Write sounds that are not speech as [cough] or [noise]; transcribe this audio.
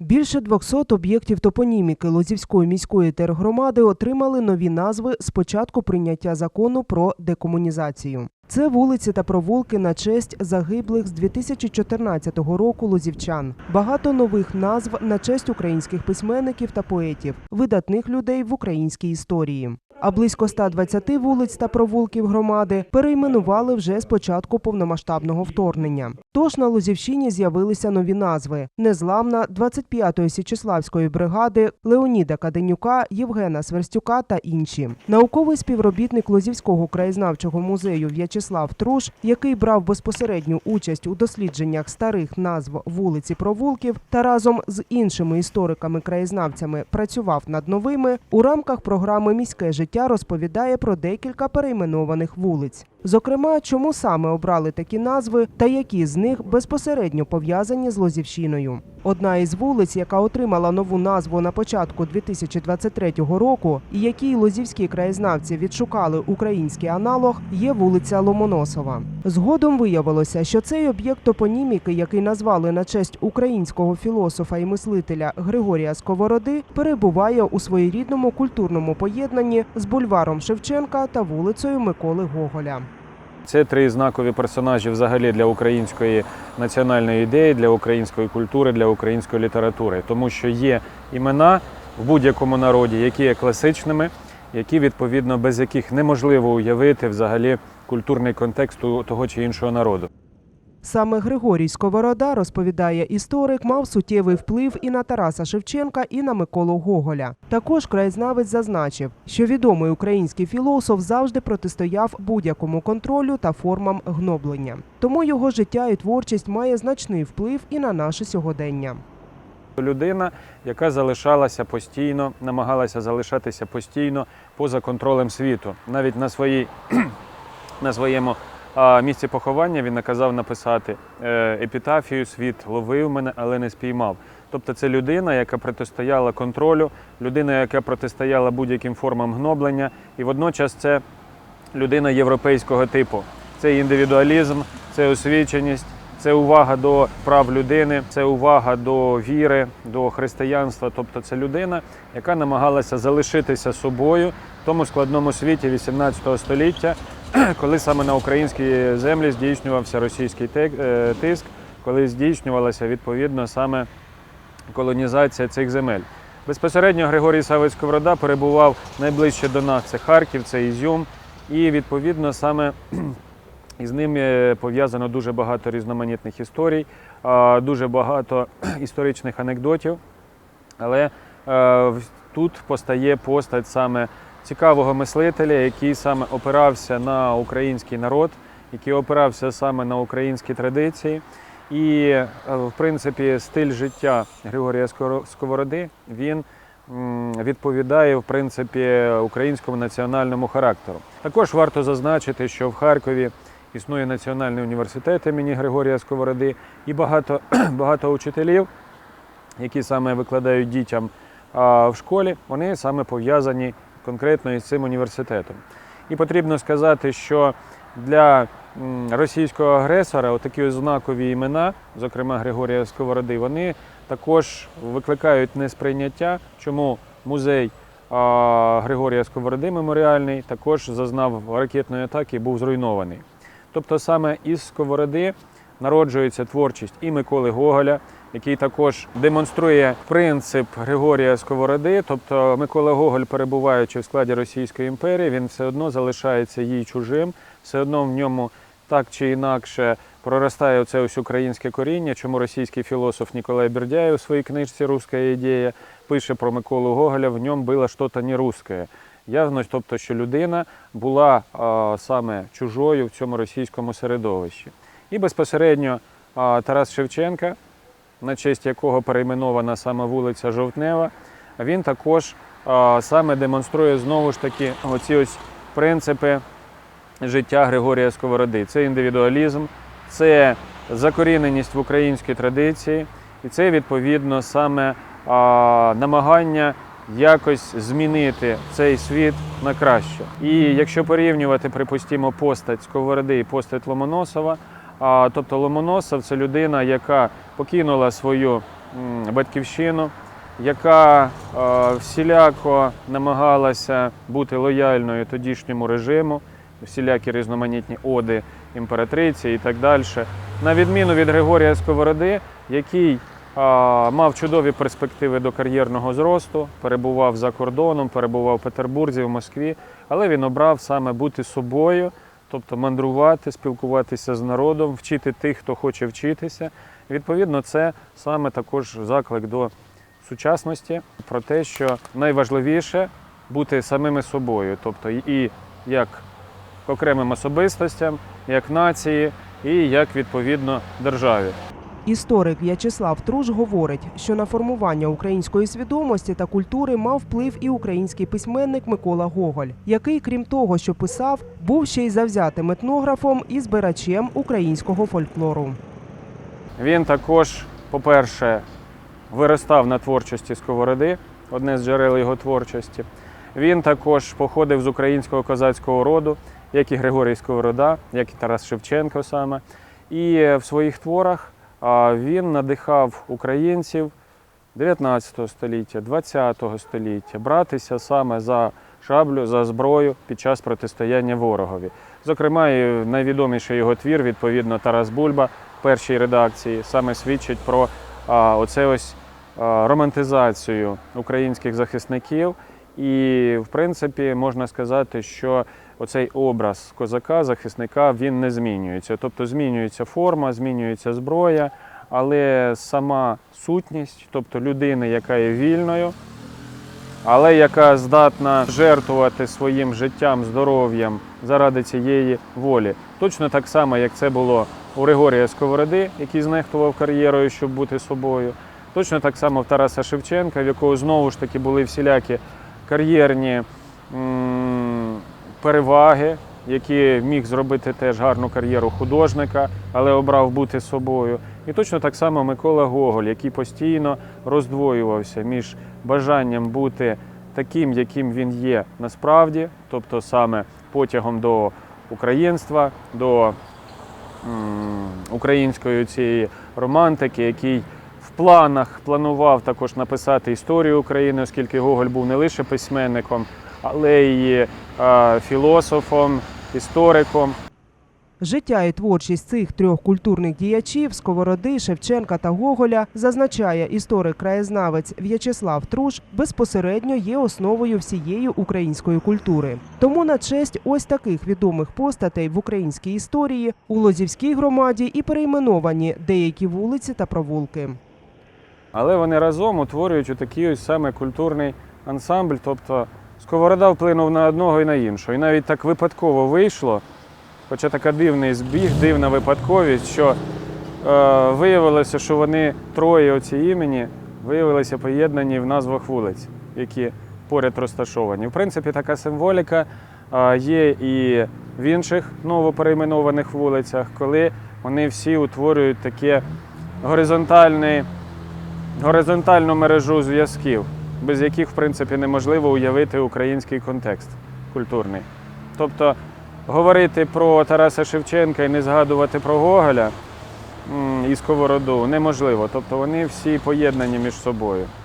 Більше 200 об'єктів топоніміки Лозівської міської тергромади отримали нові назви з початку прийняття закону про декомунізацію. Це вулиці та провулки на честь загиблих з 2014 року лозівчан. Багато нових назв на честь українських письменників та поетів, видатних людей в українській історії. А близько 120 вулиць та провулків громади перейменували вже з початку повномасштабного вторгнення. Тож на Лозівщині з'явилися нові назви: Незламна 25-ї Січеславської бригади, Леоніда Каденюка, Євгена Сверстюка та інші. Науковий співробітник Лозівського краєзнавчого музею В'ячеслав Труш, який брав безпосередню участь у дослідженнях старих назв вулиць і провулків та разом з іншими істориками-краєзнавцями працював над новими, у рамках програми Міське життя розповідає про декілька перейменованих вулиць. Зокрема, чому саме обрали такі назви та які з них безпосередньо пов'язані з Лозівщиною. Одна із вулиць, яка отримала нову назву на початку 2023 року, і якій лозівські краєзнавці відшукали український аналог, є вулиця Ломоносова. Згодом виявилося, що цей об'єкт топоніміки, який назвали на честь українського філософа і мислителя Григорія Сковороди, перебуває у своєрідному культурному поєднанні з бульваром Шевченка та вулицею Миколи Гоголя. Це три знакові персонажі взагалі для української національної ідеї, для української культури, для української літератури, тому що є імена в будь-якому народі, які є класичними, які відповідно без яких неможливо уявити взагалі культурний контекст того чи іншого народу. Саме Григорій Сковорода, розповідає історик, мав суттєвий вплив і на Тараса Шевченка, і на Миколу Гоголя. Також краєзнавець зазначив, що відомий український філософ завжди протистояв будь-якому контролю та формам гноблення. Тому його життя і творчість має значний вплив і на наше сьогодення. Людина, яка залишалася постійно, намагалася залишатися постійно поза контролем світу. Навіть на, своїй, [clears throat] на своєму а, місці поховання він наказав написати е, епітафію Світ ловив мене, але не спіймав. Тобто це людина, яка протистояла контролю, людина, яка протистояла будь-яким формам гноблення, і водночас це людина європейського типу. Це індивідуалізм, це освіченість, це увага до прав людини, це увага до віри, до християнства. Тобто це людина, яка намагалася залишитися собою в тому складному світі 18 століття, [clears throat] коли саме на українській землі здійснювався російський е, тиск, коли здійснювалася відповідно саме колонізація цих земель. Безпосередньо Григорій Савець Сковорода перебував найближче до нас. Це Харків, це Ізюм. І відповідно саме [clears throat] із ним е, пов'язано дуже багато різноманітних історій, дуже багато [clears throat] історичних анекдотів. Але е, тут постає постать саме цікавого мислителя, який саме опирався на український народ, який опирався саме на українські традиції. І, е, в принципі, стиль життя Григорія Сковороди він відповідає в принципі українському національному характеру. Також варто зазначити, що в Харкові існує Національний університет імені Григорія Сковороди і багато, [clears throat] багато учителів, які саме викладають дітям в школі, вони саме пов'язані конкретно із цим університетом. І потрібно сказати, що для російського агресора отакі ось знакові імена, зокрема Григорія Сковороди, вони також викликають несприйняття, чому музей Григорія Сковороди меморіальний також зазнав ракетної атаки і був зруйнований. Тобто саме із Сковороди народжується творчість і Миколи Гоголя, який також демонструє принцип Григорія Сковороди. Тобто Микола Гоголь, перебуваючи в складі Російської імперії, він все одно залишається їй чужим, все одно в ньому так чи інакше проростає оце ось українське коріння, чому російський філософ Ніколай Бердяєв у своїй книжці Руська ідея пише про Миколу Гоголя, в ньому було щось не русське. Явно, тобто, що людина була а, саме чужою в цьому російському середовищі. І безпосередньо а, Тарас Шевченка, на честь якого перейменована саме вулиця Жовтнева, він також саме демонструє знову ж таки оці ось принципи життя Григорія Сковороди. Це індивідуалізм, це закоріненість в українській традиції, і це відповідно саме намагання якось змінити цей світ на краще. І якщо порівнювати, припустимо, постать Сковороди і постать Ломоносова, а, тобто Ломоносов це людина, яка покинула свою батьківщину, яка е, всіляко намагалася бути лояльною тодішньому режиму, всілякі різноманітні оди імператриці і так далі. На відміну від Григорія Сковороди, який мав чудові перспективи до кар'єрного зросту, перебував за кордоном, перебував в Петербурзі, в Москві, але він обрав саме бути собою, тобто мандрувати, спілкуватися з народом, вчити тих, хто хоче вчитися. Відповідно, це саме також заклик до сучасності про те, що найважливіше бути самими собою, тобто і як окремим особистостям, як нації, і як відповідно державі. Історик В'ячеслав Труш говорить, що на формування української свідомості та культури мав вплив і український письменник Микола Гоголь, який, крім того, що писав, був ще й завзятим етнографом і збирачем українського фольклору. Він також, по-перше, виростав на творчості Сковороди, одне з джерел його творчості. Він також походив з українського козацького роду, як і Григорій Сковорода, як і Тарас Шевченко саме. І в своїх творах він надихав українців 19 століття, 20 століття братися саме за шаблю, за зброю під час протистояння ворогові. Зокрема, найвідоміший його твір, відповідно, Тарас Бульба першій редакції, саме свідчить про а, оце ось а, романтизацію українських захисників. І, в принципі, можна сказати, що оцей образ козака, захисника, він не змінюється. Тобто змінюється форма, змінюється зброя, але сама сутність, тобто людини, яка є вільною, але яка здатна жертвувати своїм життям, здоров'ям заради цієї волі. Точно так само, як це було у Григорія Сковороди, який знехтував кар'єрою, щоб бути собою. Точно так само в Тараса Шевченка, в якого знову ж таки були всілякі кар'єрні переваги, які міг зробити теж гарну кар'єру художника, але обрав бути собою. І точно так само Микола Гоголь, який постійно роздвоювався між бажанням бути таким, яким він є насправді, тобто саме потягом до українства, до української цієї романтики, який в планах планував також написати історію України, оскільки Гоголь був не лише письменником, але й е, філософом, істориком. Життя і творчість цих трьох культурних діячів Сковороди, Шевченка та Гоголя зазначає історик-краєзнавець В'ячеслав Труш, безпосередньо є основою всієї української культури. Тому на честь ось таких відомих постатей в українській історії у Лозівській громаді і перейменовані деякі вулиці та провулки. Але вони разом утворюють такий ось саме культурний ансамбль. Тобто Сковорода вплинув на одного і на іншого. І навіть так випадково вийшло, хоча така дивний збіг, дивна випадковість, що е, виявилося, що вони троє оці імені виявилися поєднані в назвах вулиць, які поряд розташовані. В принципі, така символіка е, є і в інших новоперейменованих вулицях, коли вони всі утворюють таке горизонтальну мережу зв'язків, без яких, в принципі, неможливо уявити український контекст культурний. Тобто говорити про Тараса Шевченка і не згадувати про Гоголя і Сковороду неможливо. Тобто вони всі поєднані між собою.